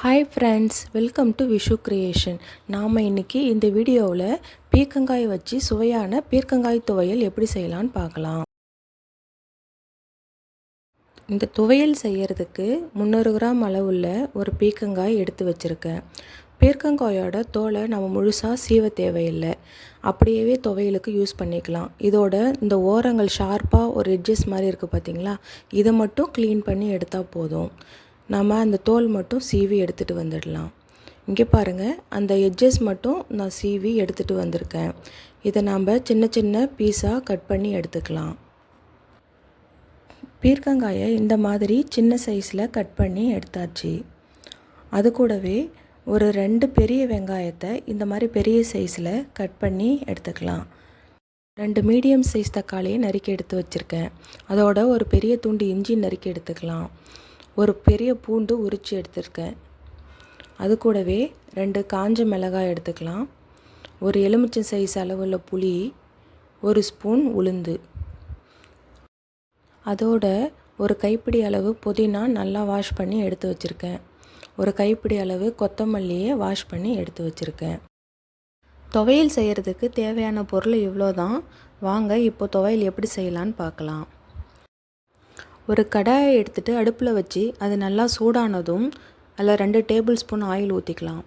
Hi friends welcome to Vishu creation நாம் இன்றைக்கி இந்த வீடியோவில் பீர்க்கங்காய் வச்சு சுவையான பீர்க்கங்காய் துவையல் எப்படி செய்யலான்னு பார்க்கலாம். இந்த துவையல் செய்கிறதுக்கு முந்நூறு கிராம் அளவுள்ள ஒரு பீர்க்கங்காய் எடுத்து வச்சுருக்கேன். பீர்க்கங்காயோட தோலை நம்ம முழுசாக சீவ தேவையில்லை. அப்படியே துவையலுக்கு யூஸ் பண்ணிக்கலாம். இதோட இந்த ஓரங்கள் ஷார்ப்பாக ஒரு எட்ஜஸ் மாதிரி இருக்குது பார்த்தீங்களா இதை மட்டும் க்ளீன் பண்ணி எடுத்தால் போதும். நாம் அந்த தோல் மட்டும் சீவி எடுத்துகிட்டு வந்துடலாம். இங்கே பாருங்கள் அந்த எட்ஜஸ் மட்டும் நான் சீவி எடுத்துகிட்டு வந்திருக்கேன். இதை நாம் சின்ன சின்ன பீஸாக கட் பண்ணி எடுத்துக்கலாம். பீர்க்கங்காயை இந்த மாதிரி சின்ன சைஸில் கட் பண்ணி எடுத்தாச்சு. அது கூடவே ஒரு ரெண்டு பெரிய வெங்காயத்தை இந்த மாதிரி பெரிய சைஸில் கட் பண்ணி எடுத்துக்கலாம். ரெண்டு மீடியம் சைஸ் தக்காளியை நறுக்கி எடுத்து வச்சுருக்கேன். அதோட ஒரு பெரிய துண்டு இஞ்சி நறுக்கி எடுத்துக்கலாம். ஒரு பெரிய பூண்டு உரித்து எடுத்திருக்கேன். அது கூடவே ரெண்டு காஞ்ச மிளகாய் எடுத்துக்கலாம். ஒரு எலுமிச்சை சைஸ் அளவுள்ள புளி ஒரு ஸ்பூன் உளுந்து. அதோட ஒரு கைப்பிடி அளவு புதினா நல்லா வாஷ் பண்ணி எடுத்து வச்சுருக்கேன். ஒரு கைப்பிடி அளவு கொத்தமல்லியை வாஷ் பண்ணி எடுத்து வச்சுருக்கேன். துவையல் செய்கிறதுக்கு தேவையான பொருள் இவ்வளோ தான் வாங்க இப்போ துவையல் எப்படி செய்யலான்னு பார்க்கலாம். ஒரு கடாயை எடுத்துகிட்டு அடுப்பில் வச்சு அது நல்லா சூடானதும் அதில் ரெண்டு டேபிள் ஸ்பூன் ஆயில் ஊற்றிக்கலாம்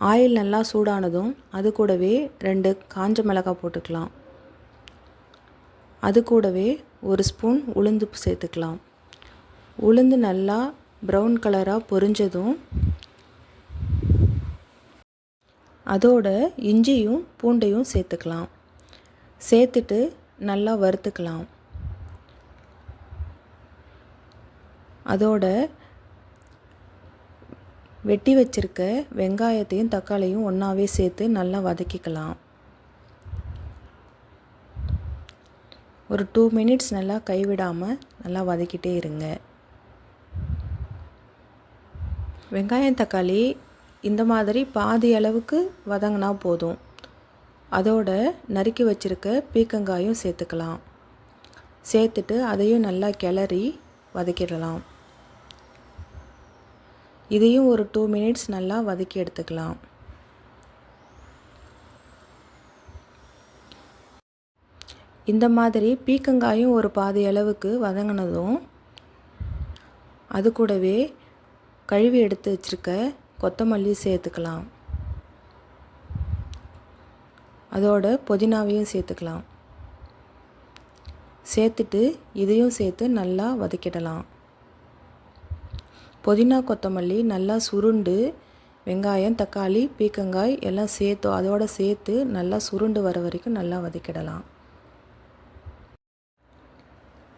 ஆயில் நல்லா சூடானதும் அது கூடவே ரெண்டு காஞ்ச மிளகாய் போட்டுக்கலாம். அது கூடவே ஒரு ஸ்பூன் உளுந்து சேர்த்துக்கலாம். உளுந்து நல்லா ப்ரௌன் கலராக பொரிஞ்சதும் அதோட இஞ்சியும் பூண்டையும் சேர்த்துக்கலாம். சேர்த்துட்டு நல்லா வறுத்துக்கலாம். அதோட வெட்டி வச்சுருக்க வெங்காயத்தையும் தக்காளியும் ஒன்றாவே சேர்த்து நல்லா வதக்கிக்கலாம். ஒரு டூ மினிட்ஸ் நல்லா கைவிடாமல் நல்லா வதக்கிட்டே இருங்க. வெங்காயம் தக்காளி இந்த மாதிரி பாதி அளவுக்கு வதங்கினா போதும். அதோட நறுக்கி வச்சுருக்க பீக்கங்காயும் சேர்த்துக்கலாம். சேர்த்துட்டு அதையும் நல்லா கிளறி வதக்கிடலாம். இதையும் ஒரு டூ மினிட்ஸ் நல்லா வதக்கி எடுத்துக்கலாம். இந்த மாதிரி பீக்கங்காயும் ஒரு பாதி அளவுக்கு வதங்கினதும் அது கூடவே கழுவி எடுத்து வச்சுருக்க கொத்தமல்லி சேர்த்துக்கலாம். அதோட புதினாவையும் சேர்த்துக்கலாம். சேர்த்துட்டு இதையும் சேர்த்து நல்லா வதக்கிடலாம். புதினா கொத்தமல்லி நல்லா சுருண்டு வெங்காயம் தக்காளி பீக்கங்காய் எல்லாம் சேர்த்து அதோடு சேர்த்து நல்லா சுருண்டு வர வரைக்கும் நல்லா வதக்கிடலாம்.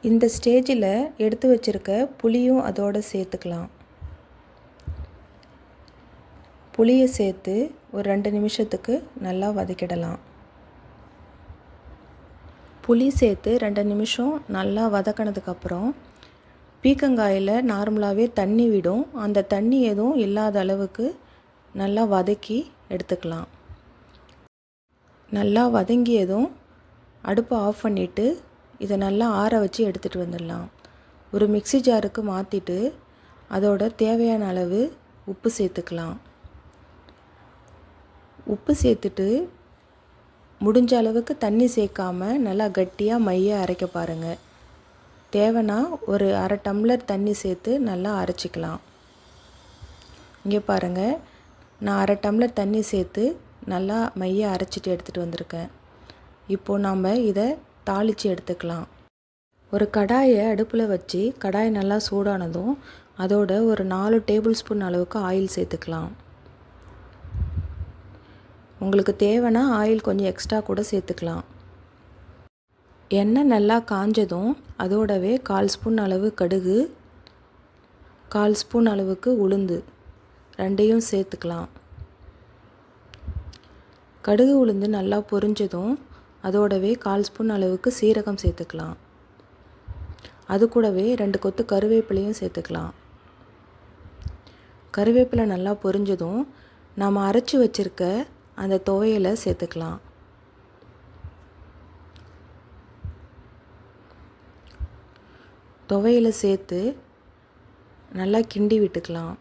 இந்த ஸ்டேஜில் எடுத்து வச்சுருக்க புளியும் அதோடு சேர்த்துக்கலாம். புளியை சேர்த்து ஒரு ரெண்டு நிமிஷத்துக்கு நல்லா வதக்கிடலாம். புளி சேர்த்து ரெண்டு நிமிஷம் நல்லா வதக்கினதுக்கப்புறம் பீக்கங்காயில் நார்மலாகவே தண்ணி விடும். அந்த தண்ணி எதுவும் இல்லாத அளவுக்கு நல்லா வதக்கி எடுத்துக்கலாம். நல்லா வதங்கியதும் அடுப்பை ஆஃப் பண்ணிவிட்டு இதை நல்லா ஆற வச்சு எடுத்துகிட்டு வந்துடலாம். ஒரு மிக்சி ஜாருக்கு மாற்றிட்டு அதோட தேவையான அளவு உப்பு சேர்த்துக்கலாம். உப்பு சேர்த்துட்டு முடிஞ்ச அளவுக்கு தண்ணி சேர்க்காம நல்லா கட்டியாக மைய அரைக்க பாருங்கள் தேவைன்னா ஒரு அரை டம்ளர் தண்ணி சேர்த்து நல்லா அரைச்சிக்கலாம். இங்கே பாருங்கள் நான் அரை டம்ளர் தண்ணி சேர்த்து நல்லா மைய அரைச்சிட்டு எடுத்துகிட்டு வந்திருக்கேன். இப்போது நாம் இதை தாளித்து எடுத்துக்கலாம். ஒரு கடாயை அடுப்பில் வச்சு கடாய் நல்லா சூடானதும் அதோட ஒரு நாலு டேபிள் ஸ்பூன் அளவுக்கு ஆயில் சேர்த்துக்கலாம். உங்களுக்கு தேவைன்னா ஆயில் கொஞ்சம் எக்ஸ்ட்ரா கூட சேர்த்துக்கலாம். எண்ணெய் நல்லா காஞ்சதும் அதோடவே கால் ஸ்பூன் அளவு கடுகு கால் ஸ்பூன் அளவுக்கு உளுந்து ரெண்டையும் சேர்த்துக்கலாம். கடுகு உளுந்து நல்லா பொரிஞ்சதும் அதோடவே கால் ஸ்பூன் அளவுக்கு சீரகம் சேர்த்துக்கலாம். அது கூடவே ரெண்டு கொத்து கருவேப்பிலையும் சேர்த்துக்கலாம். கருவேப்பிலை நல்லா பொரிஞ்சதும் நாம் அரைச்சி வச்சுருக்க அந்த துவையலை சேர்த்துக்கலாம். துவையில் சேர்த்து நல்லா கிண்டி விட்டுக்கலாம்.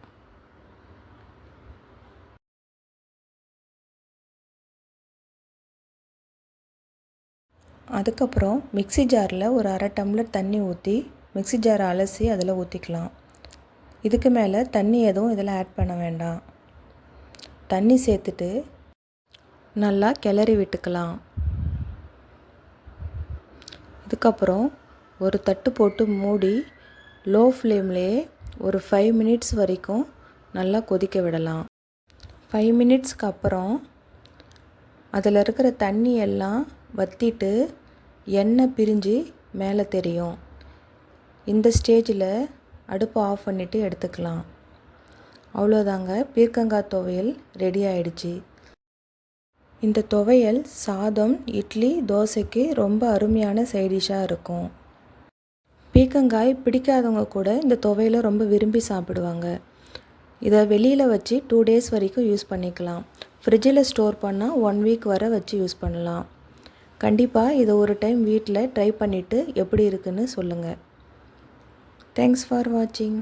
அதுக்கப்புறம் மிக்சி ஜாரில் ஒரு அரை டம்ளர் தண்ணி ஊற்றி மிக்சி ஜார் அலசி அதில் ஊற்றிக்கலாம். இதுக்கு மேலே தண்ணி எதுவும் இதில் ஆட் பண்ண வேண்டாம். தண்ணி சேர்த்துட்டு நல்லா கிளறி விட்டுக்கலாம். இதுக்கப்புறம் ஒரு தட்டு போட்டு மூடி லோ ஃப்ளேம்லேயே ஒரு ஃபைவ் மினிட்ஸ் வரைக்கும் நல்லா கொதிக்க விடலாம். ஃபைவ் மினிட்ஸ்க்கு அப்புறம் அதில் இருக்கிற தண்ணி எல்லாம் வற்றிட்டு எண்ணெய் பிரிஞ்சு மேலே தெரியும். இந்த ஸ்டேஜில் அடுப்பை ஆஃப் பண்ணிவிட்டு எடுத்துக்கலாம். அவ்வளோதாங்க பீர்க்கங்காய் துவையல் ரெடி ஆயிடுச்சு. இந்த துவையல் சாதம் இட்லி தோசைக்கு ரொம்ப அருமையான சைடிஷாக இருக்கும். பீக்கங்காய் பிடிக்காதவங்க கூட இந்த துவையில் ரொம்ப விரும்பி சாப்பிடுவாங்க. இதை வெளியில் வச்சு டூ டேஸ் வரைக்கும் யூஸ் பண்ணிக்கலாம். ஃப்ரிட்ஜில் ஸ்டோர் பண்ணால் ஒன் வீக் வரை வச்சு யூஸ் பண்ணலாம். கண்டிப்பாக இதை ஒரு டைம் வீட்டில் ட்ரை பண்ணிவிட்டு எப்படி இருக்குன்னு சொல்லுங்கள் தேங்க்ஸ் ஃபார் வாட்சிங்